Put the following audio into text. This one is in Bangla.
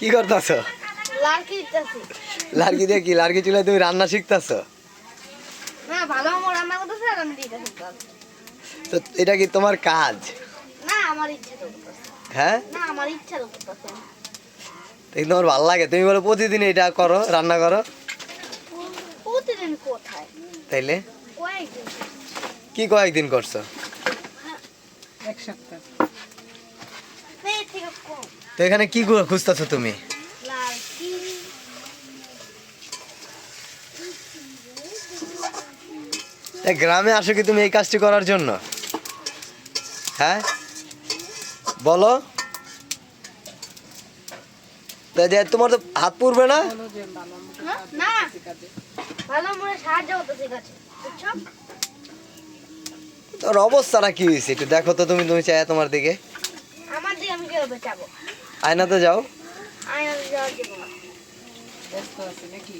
কি করতেছ? লার্কি দিয়ে কি? লার্কি চুলায় তুমি রান্না শিখতেছ? তো এটা কি তোমার কাজ? না আমার ইচ্ছা তো করতেছে। হ্যাঁ? না আমার ইচ্ছা তো করতেছে। তো কি তোমার ভালো লাগে? তুমি বলো প্রতিদিন এটা করো রান্না করো। তাইলে? কয়েকদিন। কি কয়েকদিন করছ? এক সপ্তাহ। তো এখানে কি খুঁজতেছো তুমি? গ্রামে আসো কি তুমি এই কাজটি করার জন্য? হ্যাঁ? বলো। তোমার তো হাত পুড়বে না? তোর অবস্থাটা কি হয়েছে? একটু দেখো তো তুমি তুমি চাই তোমার দিকে আমার দিকে আমি কীভাবে যাব আয়নাতে যাও আয়না যাও। দিব না ব্যস্ত আছে নাকি?